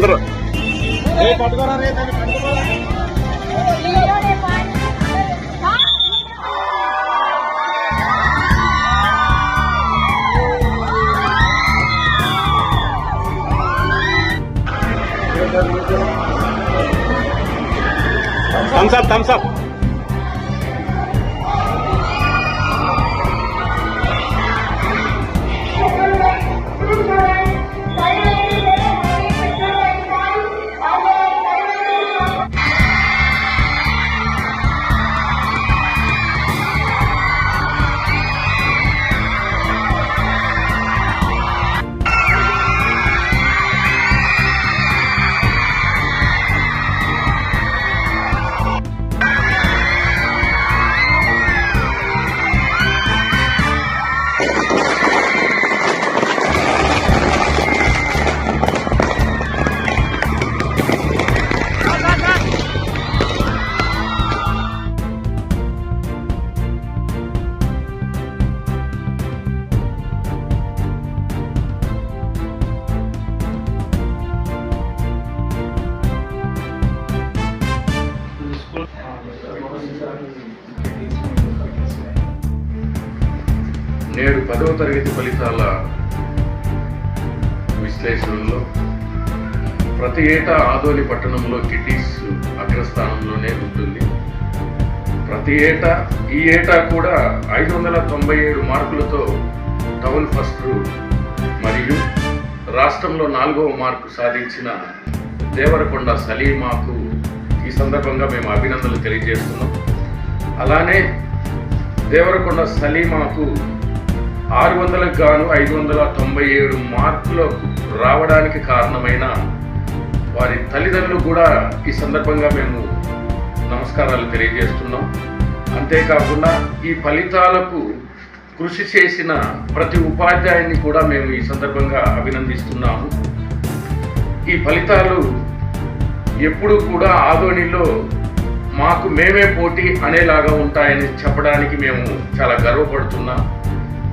అందరూ. Thums up Thums up నేడు పదవ తరగతి ఫలితాల విశ్లేషణలో ప్రతి ఏటా ఆదోని పట్టణంలో కిటీస్ అగ్రస్థానంలోనే ఉంటుంది. ప్రతి ఏటా ఈ ఏటా కూడా ఐదు వందల తొంభై ఏడు మార్కులతో టౌన్ ఫస్ట్ మరియు రాష్ట్రంలో నాలుగవ మార్కు సాధించిన దేవరకొండ సలీమాకు ఈ సందర్భంగా మేము అభినందనలు తెలియజేస్తున్నాం. అలానే దేవరకొండ సలీమాకు ఆరు వందలకు గాను ఐదు వందల తొంభై ఏడు మార్కులకు రావడానికి కారణమైన వారి తల్లిదండ్రులు కూడా ఈ సందర్భంగా మేము నమస్కారాలు తెలియజేస్తున్నాం. అంతేకాకుండా ఈ ఫలితాలకు కృషి చేసిన ప్రతి ఉపాధ్యాయుని కూడా మేము ఈ సందర్భంగా అభినందిస్తున్నాము. ఈ ఫలితాలు ఎప్పుడూ కూడా ఆదోనిలో మాకు మేమే పోటీ అనేలాగా ఉంటాయని చెప్పడానికి మేము చాలా గర్వపడుతున్నాం.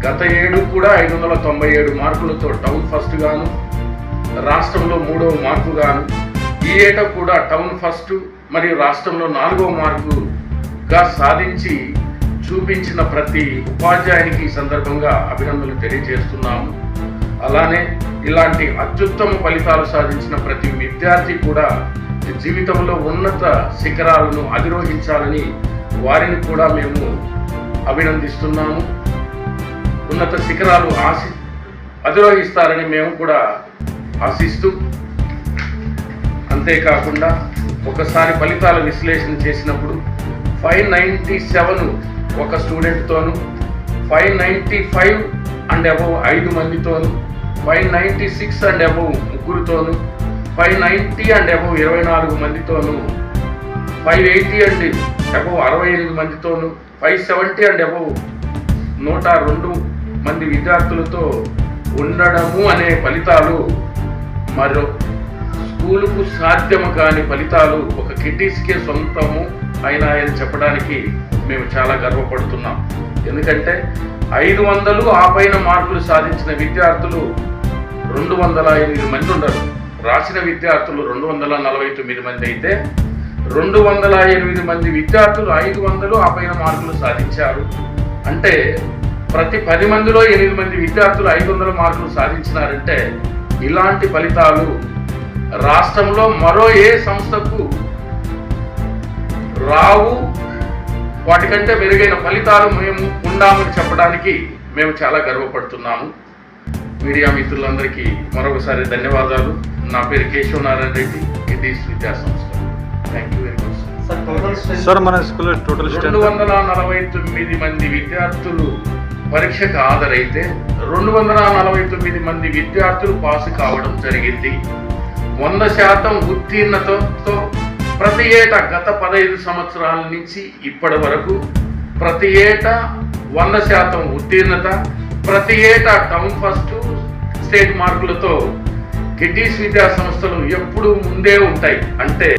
గత ఏడు కూడా ఐదు వందల తొంభై ఏడు మార్కులతో టౌన్ ఫస్ట్ గాను రాష్ట్రంలో మూడవ మార్కు గాను ఈ ఏట కూడా టౌన్ ఫస్ట్ మరియు రాష్ట్రంలో నాలుగవ మార్కుగా సాధించి చూపించిన ప్రతి ఉపాధ్యాయునికి ఈ సందర్భంగా అభినందనలు తెలియజేస్తున్నాము. అలానే ఇలాంటి అత్యుత్తమ ఫలితాలు సాధించిన ప్రతి విద్యార్థి కూడా జీవితంలో ఉన్నత శిఖరాలను అధిరోహించాలని వారిని కూడా మేము అభినందిస్తున్నాము. ఉన్నత శిఖరాలు ఆశి అధిరోహిస్తారని మేము కూడా ఆశిస్తూ అంతేకాకుండా ఒకసారి ఫలితాల విశ్లేషణ చేసినప్పుడు ఫైవ్ నైంటీ సెవెన్ ఒక స్టూడెంట్తోను five ninety five and above ఐదు మందితోను five ninety six and above ముగ్గురుతోను five ninety and above ఇరవై నాలుగు మందితోను ఫైవ్ ఎయిటీ అండ్ అబవ్ అరవై ఎనిమిది మందితోను ఫైవ్ సెవెంటీ అండ్ అబవ్ నూట రెండు మంది విద్యార్థులతో ఉండడము అనే ఫలితాలు మరో స్కూలుకు సాధ్యము కాని ఫలితాలు ఒక కిటీస్కే సొంతము అయినాయని చెప్పడానికి మేము చాలా గర్వపడుతున్నాం. ఎందుకంటే ఐదు వందలు ఆ పైన మార్కులు సాధించిన విద్యార్థులు రెండు వందల ఎనిమిది మంది ఉండరు. రాసిన విద్యార్థులు రెండు వందల నలభై తొమ్మిది మంది అయితే రెండు వందల ఎనిమిది మంది విద్యార్థులు ఐదు వందలు ఆ పైన మార్కులు సాధించారు. అంటే ప్రతి పది మందిలో ఎనిమిది మంది విద్యార్థులు ఐదు వందల మార్కులు సాధించినారంటే ఇలాంటి ఫలితాలు రాష్ట్రంలో మరో ఏ సంస్థకు రావు? వాటికంటే మెరుగైన ఫలితాలు మేము ఉండామని చెప్పడానికి మేము చాలా గర్వపడుతున్నాము. మీడియా మిత్రులందరికీ మరొకసారి ధన్యవాదాలు. నా పేరు కేశవనారాయణ రెడ్డి. కిటీస్ విద్యా సంస్థ. Thank you very much sir మన స్కూల్లో టోటల్ రెండు వందల నలభై తొమ్మిది మంది విద్యార్థులు పరీక్షకు హాజరైతే రెండు వందల నలభై తొమ్మిది మంది విద్యార్థులు పాస్ కావడం జరిగింది. వంద శాతం ఉత్తీర్ణతతో ప్రతి ఏటా గత పదహైదు సంవత్సరాల నుంచి ఇప్పటి వరకు ప్రతి ఏటా వంద శాతం ఉత్తీర్ణత ప్రతి ఏటా టౌన్ ఫస్ట్ స్టేట్ మార్కులతో కిడ్డీస్ విద్యా సంస్థలు ఎప్పుడూ ముందే ఉంటాయి. అంటే